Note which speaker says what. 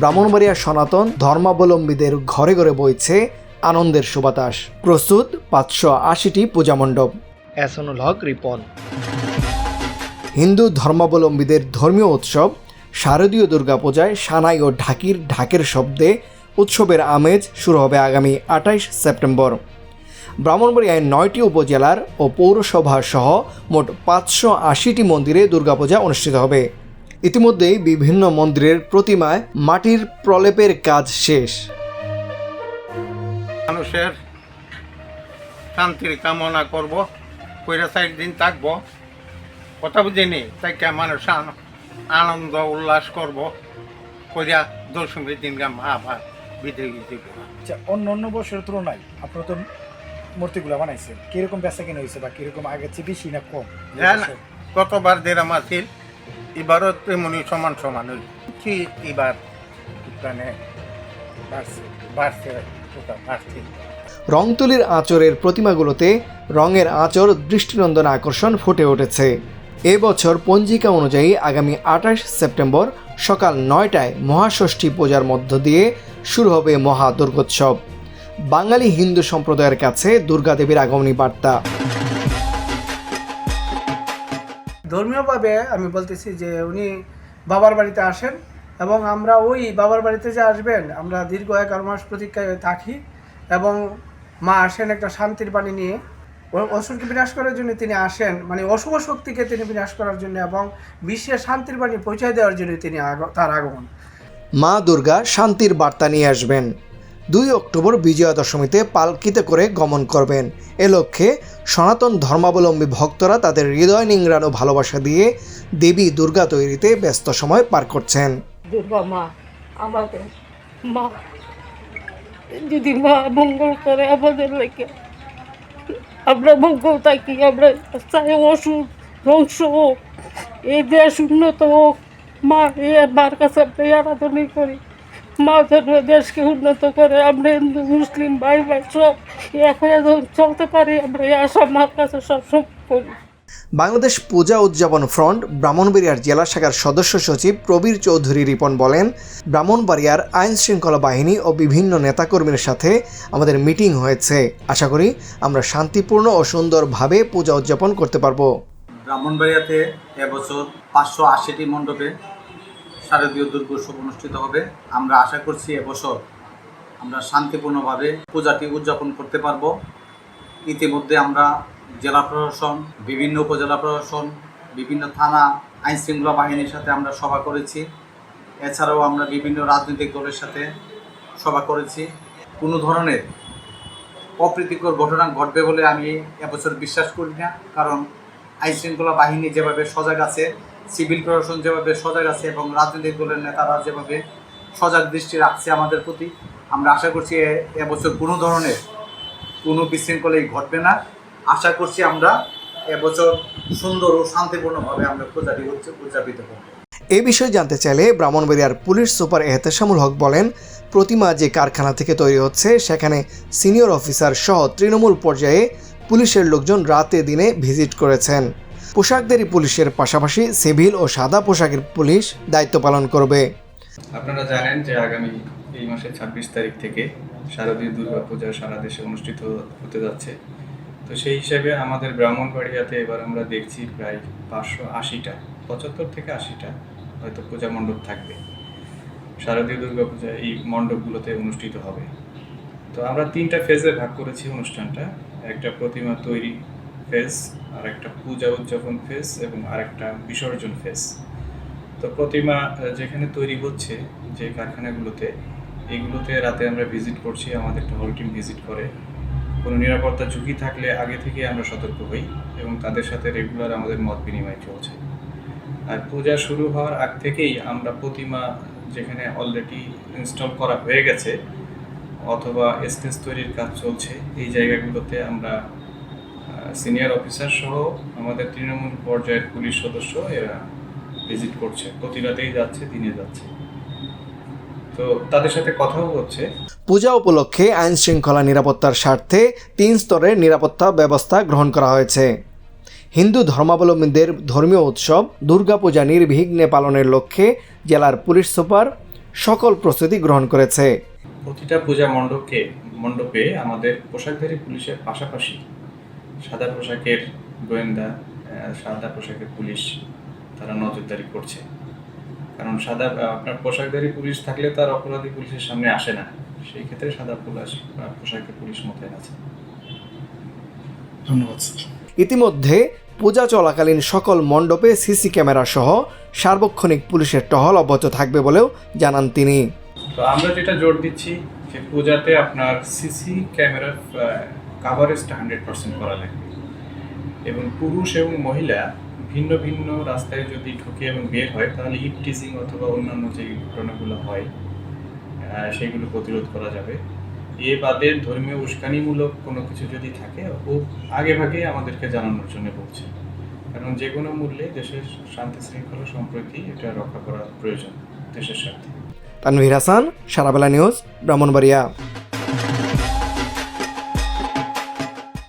Speaker 1: ব্রাহ্মণবাড়িয়া সনাতন ধর্মাবলম্বীদের ঘরে ঘরে বইছে আনন্দের সুবাতাস। প্রস্তুত পাঁচশো আশিটি পূজা মণ্ডপ। এসনুল হক রিপন। হিন্দু ধর্মাবলম্বীদের ধর্মীয় উৎসব শারদীয় দুর্গাপূজায় সানাই ও ঢাকির ঢাকের শব্দে উৎসবের আমেজ শুরু হবে আগামী আঠাইশ সেপ্টেম্বর। ব্রাহ্মণবাড়িয়ায় নয়টি উপজেলার ও পৌরসভা সহ মোট পাঁচশো আশিটি মন্দিরে দুর্গাপূজা অনুষ্ঠিত হবে। ইতিমধ্যেই বিভিন্ন মন্দিরের প্রতিমায় মাটির প্রলেপের কাজ শেষ।
Speaker 2: মানুষের শান্তির কামনা করব কইরা চার দিন থাকব। কথা বুঝিনি তাই কে মানুষ আন- আনন্দ উল্লাস করব কইরা দশমীর দিন গাম আবার বিদায় দিব
Speaker 3: আচ্ছা অন্য অন্য বছরের তুলনায় আপনারা তো মূর্তিগুলো বানাইছেন। কীরকম বেচা কিনে হয়েছে বা কীরকম আগের চেয়ে বেশি না কম?
Speaker 2: জান কতবার দেরাম আছিল এবারও তেমনি সমান সমান হইল কি এবার মানে বাড়ছে বাড়ছে
Speaker 1: আঁচড়ের প্রতিমাগুলোতে রঙের আঁচর দৃষ্টিনন্দন আকর্ষণ ফুটে উঠেছে। এবছর পঞ্জিকা অনুযায়ী আগামী আঠাশ সেপ্টেম্বর সকাল নয়টায় মহাষষ্ঠী পূজার মধ্য দিয়ে শুরু হবে মহা দুর্গোৎসব। বাঙালি হিন্দু সম্প্রদায়ের কাছে দুর্গাদেবীর আগমনী বার্তা।
Speaker 4: ধর্মীয়ভাবে আমি বলতেছি যে উনি বাবার বাড়িতে আসেন এবং আমরা ওই বাবার বাড়িতে যে আসবেন, আমরা দীর্ঘ এগারো মাস প্রতীক্ষায় থাকি এবং মা আসেন একটা শান্তির বাণী নিয়ে। অসুরকে বিনাশ করার জন্য তিনি আসেন মানে অশুভ শক্তিকে তিনি বিনাশ করার জন্য এবং বিশ্বের শান্তির বাণী পৌঁছায় দেওয়ার জন্য তিনি তার আগমন।
Speaker 1: মা দুর্গা শান্তির বার্তা নিয়ে আসবেন। দুই অক্টোবর বিজয়া দশমীতে পালকিতে করে গমন করবেন। এ লক্ষ্যে সনাতন ধর্মাবলম্বী ভক্তরা তাদের হৃদয় নিংড়ানো ভালোবাসা দিয়ে দেবী দুর্গা তৈরিতে ব্যস্ত সময় পার করছেন।
Speaker 5: দুর্গা মা, আমাদের মা, যদি মা মঙ্গল করে আমাদের লেগে আমরা মঙ্গল থাকি, আমরা চাই ওষুধ ধ্বংস হোক, এই দেশ উন্নত হোক, মা, এই মার কাছে আমরা এই আরাধনা করি। মা যেন দেশকে উন্নত করে আমরা হিন্দু মুসলিম ভাই ভাই সব এক হয়ে চলতে পারি আমরা এই আশা মার কাছে সবসময় করি।
Speaker 1: বাংলাদেশ পূজা উদযাপন ফ্রন্ট ব্রাহ্মণবাড়িয়ার জেলা শাখার সদস্য সচিব প্রবীর চৌধুরী রিপন বলেন ব্রাহ্মণবাড়িয়ার আইন শৃঙ্খলা বাহিনী ও বিভিন্ন নেতাকর্মীর সাথে আমাদের মিটিং হয়েছে। আশা করি আমরা শান্তিপূর্ণ ও সুন্দরভাবে পূজা উদযাপন করতে পারব।
Speaker 6: ব্রাহ্মণবাড়িয়াতে এবছর পাঁচশো আশিটি মণ্ডপে শারদীয় দুর্গোৎসব অনুষ্ঠিত হবে। আমরা আশা করছি এবছর আমরা শান্তিপূর্ণভাবে পূজাটি উদযাপন করতে পারব। ইতিমধ্যে আমরা জেলা প্রশাসন, বিভিন্ন উপজেলা প্রশাসন, বিভিন্ন থানা আইন শৃঙ্খলা বাহিনীর সাথে আমরা সভা করেছি। এছাড়াও আমরা বিভিন্ন রাজনৈতিক দলের সাথে সভা করেছি। কোনো ধরনের অপ্রীতিকর ঘটনা ঘটবে বলে আমি এবছর বিশ্বাস করি না। কারণ আইন শৃঙ্খলা বাহিনী যেভাবে সজাগ আছে সিভিল প্রশাসন যেভাবে সজাগ আছে এবং রাজনৈতিক দলের নেতারা যেভাবে সজাগ দৃষ্টি রাখছে আমাদের প্রতি, আমরা আশা করছি এবছর কোনো ধরনের কোনো বিশৃঙ্খলাই ঘটবে না। আশা করছি আমরা এবছর সুন্দর ও শান্তিপূর্ণভাবে আমরা পূজাটি উদয- উদযাপিত করব
Speaker 1: এ বিষয়ে জানতে চাইলে ব্রাহ্মণবাড়িয়ার পুলিশ সুপার এহতেশামুল হক বলেন, প্রতিমা যে কারখানা থেকে তৈরি হচ্ছে, সেখানে সিনিয়র অফিসার সহ তৃণমূল পর্যায়ে পুলিশের লোকজন রাতে দিনে ভিজিট করেছেন। পোশাকধারী পুলিশের পাশাপাশি সিভিল ও সাদা পোশাকের পুলিশ দায়িত্ব পালন করবে।
Speaker 7: আপনারা জানেন যে আগামী এই মাসের ছাব্বিশ তারিখ থেকে শারদীয় দুর্গা পূজা সারা দেশে অনুষ্ঠিত হতে যাচ্ছে। তো সেই হিসাবে আমাদের ব্রাহ্মণবাড়িয়াতে এবার আমরা দেখছি প্রায় পাঁচশো আশিটা, পঁচাত্তর থেকে আশিটা হয়তো পূজা মণ্ডপ থাকবে। শারদীয় দুর্গা পূজা এই মণ্ডপগুলোতে অনুষ্ঠিত হবে। তো আমরা তিনটা ফেজে ভাগ করেছি অনুষ্ঠানটা। একটা প্রতিমা তৈরি ফেজ আর একটা পূজা উদযাপন ফেজ এবং আরেকটা বিসর্জন ফেজ তো প্রতিমা যেখানে তৈরি হচ্ছে যে কারখানাগুলোতে, এগুলোতে রাতে আমরা ভিজিট করছি, আমাদের একটা হল টিম ভিজিট করে। কোনো নিরাপত্তা ঝুঁকি থাকলে আগে থেকে আমরা সতর্ক হই এবং তাদের সাথে রেগুলার আমাদের মত বিনিময় চলছে। আর পূজা শুরু হওয়ার আগ থেকেই আমরা প্রতিমা যেখানে অলরেডি ইনস্টল করা হয়ে গেছে, অথবা স্টেজ তৈরির কাজ চলছে, এই জায়গাগুলোতে আমরা সিনিয়র অফিসার সহ আমাদের তৃণমূল পর্যায়ের পুলিশ সদস্য এরা ভিজিট করছে। প্রতি রাতেই যাচ্ছে দিনে যাচ্ছে। তো তাদের সাথে কথাও হচ্ছে।
Speaker 1: পূজা উপলক্ষে আইন শৃঙ্খলা নিরাপত্তার স্বার্থে তিন স্তরের নিরাপত্তা ব্যবস্থা গ্রহণ করা হয়েছে। হিন্দু ধর্মাবলম্বীদের ধর্মীয় উৎসব দুর্গাপূজা নির্বিঘ্নে পালনের লক্ষ্যে জেলার পুলিশ সুপার সকল প্রস্তুতি গ্রহণ করেছে।
Speaker 7: প্রতিটা পূজা মণ্ডপকে মণ্ডপে আমাদের পোশাকধারী পুলিশের পাশাপাশি সাদা পোশাকের গোয়েন্দা সাদা পোশাকের পুলিশ তারা নজরদারি করছে। কারণ সাদা আপনার পোশাকধারী পুলিশ থাকলে তার অপরাধী পুলিশের সামনে আসে না। সেই ক্ষেত্রে সাদা পুলিশ পোশাকের পুলিশ মোতায়েন আছে।
Speaker 3: ধন্যবাদ
Speaker 1: ইতিমধ্যে পূজা চলাকালীন সকল মণ্ডপে সিসি ক্যামেরা সহ সার্বক্ষণিক পুলিশের টহল অব্যাহত থাকবে বলেও জানান তিনি।
Speaker 7: তো আমরা যেটা জোর দিচ্ছি যে পূজাতে আপনার সিসি ক্যামেরার কাভারেজটা হান্ড্রেড পার্সেন্ট করা লাগবে এবং পুরুষ এবং মহিলা ভিন্ন ভিন্ন রাস্তায় যদি ঢুকে এবং বের হয়, তাহলে ইপ অথবা অন্যান্য যে ঘটনাগুলো হয় সেগুলো প্রতিরোধ করা যাবে। এ বাদে ধর্মীয় উস্কানিমূলক কোনো কিছু যদি থাকে, ও আগে ভাগে আমাদেরকে জানানোর জন্য বলছে। কারণ যে কোনো মূল্যে দেশের শান্তি শৃঙ্খলা সম্প্রতি এটা রক্ষা করা প্রয়োজন দেশের স্বার্থে।
Speaker 1: তানভীর হাসান, সারাবেলা নিউজ, ব্রাহ্মণবাড়িয়া।